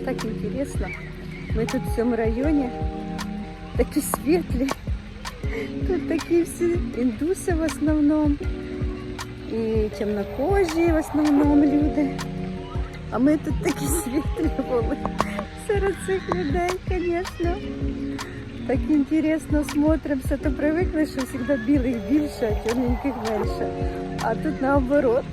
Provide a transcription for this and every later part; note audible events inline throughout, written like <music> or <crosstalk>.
так інтересно. Ми тут в цьому районі такі світлі. Тут такі всі індуси в основному. І темнокожі в основному люди. А ми тут такі світлі були серед цих людей, звісно. Так інтересно смотримося, то привикли, що завжди білих більше, а чорненьких менше. А тут наоборот.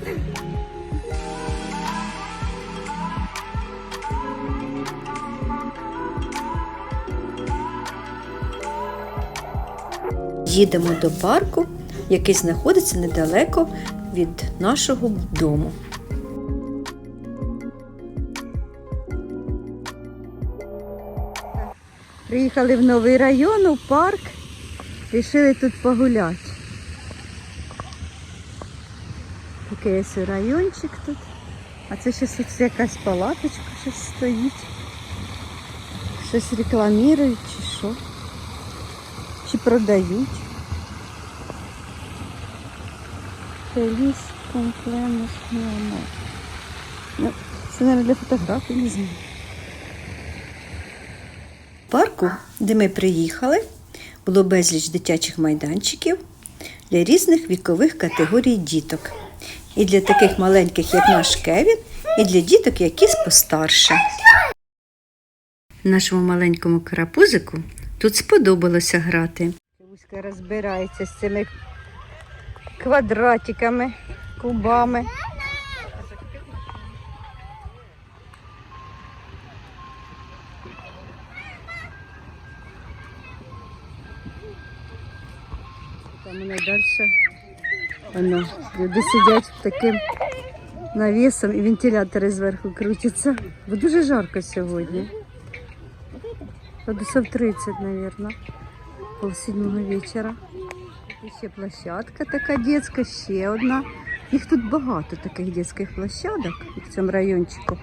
Їдемо до парку, який знаходиться недалеко від нашого дому. Приїхали в новий район, у парк. Рішили тут погуляти. Такий ось райончик тут. А це ось якась палаточка щось стоїть. Щось рекламують чи що. Чи продають. Феліс комплемус Ну, це, мабуть, для фотографій, не знаю. В парку, де ми приїхали, було безліч дитячих майданчиків для різних вікових категорій діток. І для таких маленьких, як наш Кевін, і для діток, які постарше. Нашому маленькому карапузику тут сподобалося грати. Луська розбирається з цими квадратиками, кубами. Там вони далі. Воно, люди сидять таким навісом і вентилятори зверху крутяться. Бо дуже жарко сьогодні. Градусів 30, мабуть пол сьомого вечора. Ще площадка така дитяча, ще одна. Їх тут багато таких дитячих площадок в цьому райончику.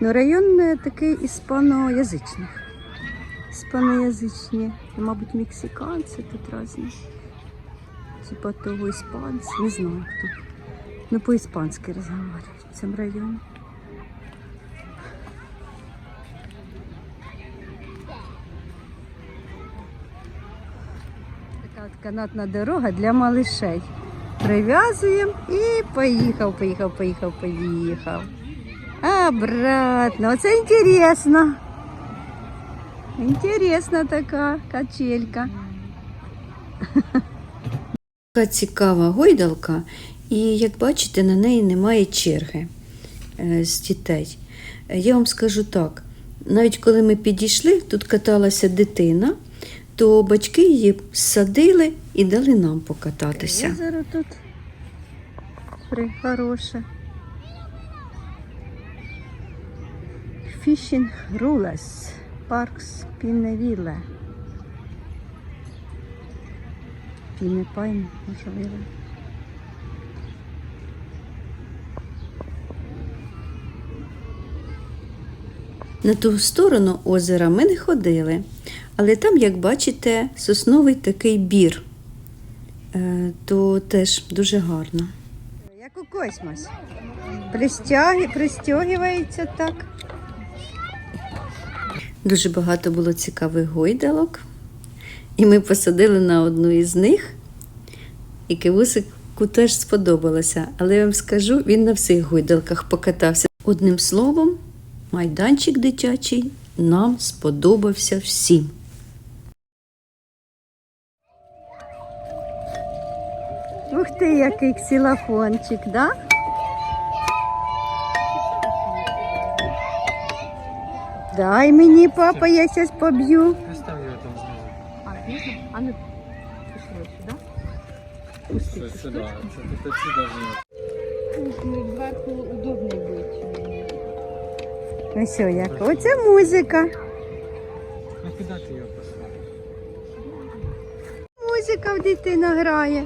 Ну район е, такий іспаноязичний. Іспаноязичні. Мабуть, мексиканці тут різні. Типа того іспанці, не знаю хто. Ну, по-іспанськи розмовляють в цьому районі. Канатна дорога для малышей. Прив'язуємо і поїхав, поїхав, поїхав, поїхав. Обратно. Оце інтересно. Інтересна така качелька. Така цікава гойдалка, і як бачите, на неї немає черги е, з дітей. Е, Я вам скажу так: навіть коли ми підійшли, тут каталася дитина, то батьки її садили і дали нам покататися. Озеро тут хороше. Fishing Rules, парк Спіневіле. Пінепайн, можливо. На ту сторону озера ми не ходили, але там, як бачите, сосновий такий бір, Е, то теж дуже гарно. Як у космос. Пристягується так. Дуже багато було цікавих гойдалок. І ми посадили на одну із них. І Кивусику теж сподобалося. Але я вам скажу, він на всіх гойдалках покатався. Одним словом, майданчик дитячий нам сподобався всім. Ти, який ксилофончик, да? Дай мені, папа, я зараз поб'ю. Представь там. А, ну, пішли сюди. Отсюда же Зверху удобний бути. Ну що, як? Оце музика. А куда ты ее послал? Музика в дитина грає.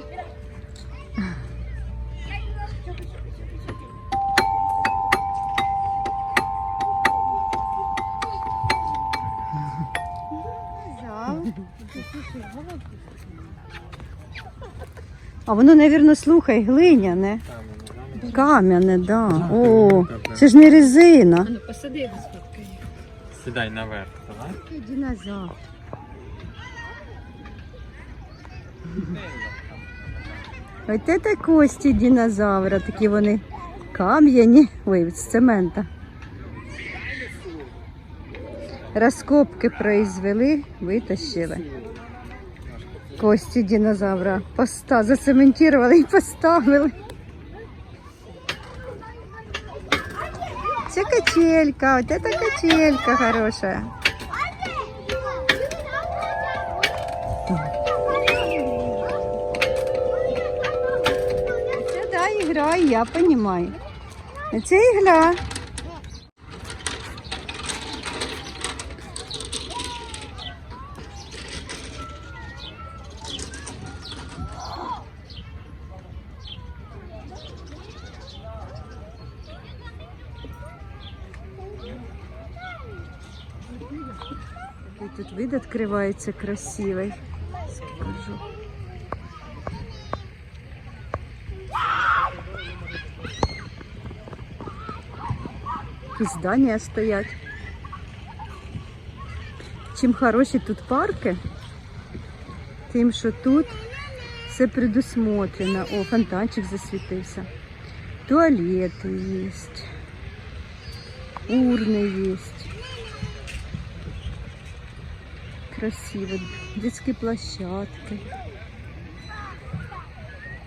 А воно, мабуть, слухай, глиняне. Кам'яне, да. Да, О, це ж не резина. Ну, посади його сфоткай. Сідай наверх, давай. Динозавр. Ось це кості динозавра, такі вони кам'яні, ой, з цемента. Розкопки произвели, витащили. Кості динозавра поста зацементували і поставили. Це качелька, вот это качелька хорошая. Це да, ігра, я понимаю. Це ігра. Такий тут вид відкривається красивий. Скажу. Якісь здання стоять. Чим хороші тут парки, тим, що тут все предусмотрено. О, фонтанчик засвітився. Туалети є. Урни є. Красиво. Дитячі площадки.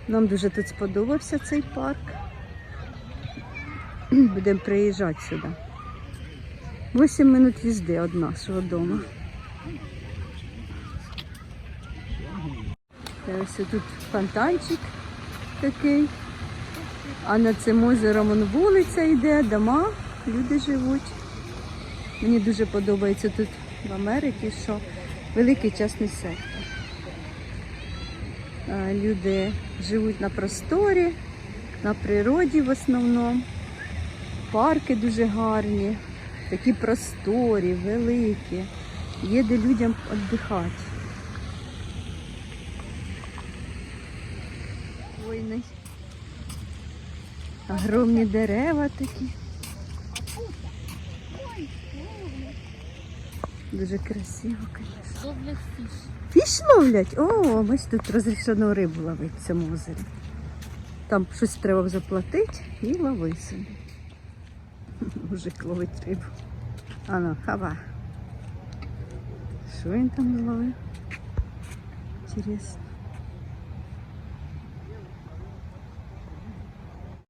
Нам дуже тут сподобався цей парк. <clears throat> Будемо приїжджати сюди. 8 минут їзди від нашого дому. Ось тут фонтанчик такий. А над цим озером вон вулиця йде, дома, люди живуть. Мені дуже подобається тут в Америці, що великий частний сектор. Люди живуть на просторі, на природі в основному. Парки дуже гарні, такі просторі, великі. Є де людям віддихати. Хвойний. Огромні дерева такі. Дуже красиво, звісно. Ловлять фіш. Фіш ловлять? О, ось тут розрішено рибу ловити в цьому озері. Там щось треба заплатити і лови собі. <laughs> Мужик ловить рибу. Ано, хава. Що він там зловив? Інтересно.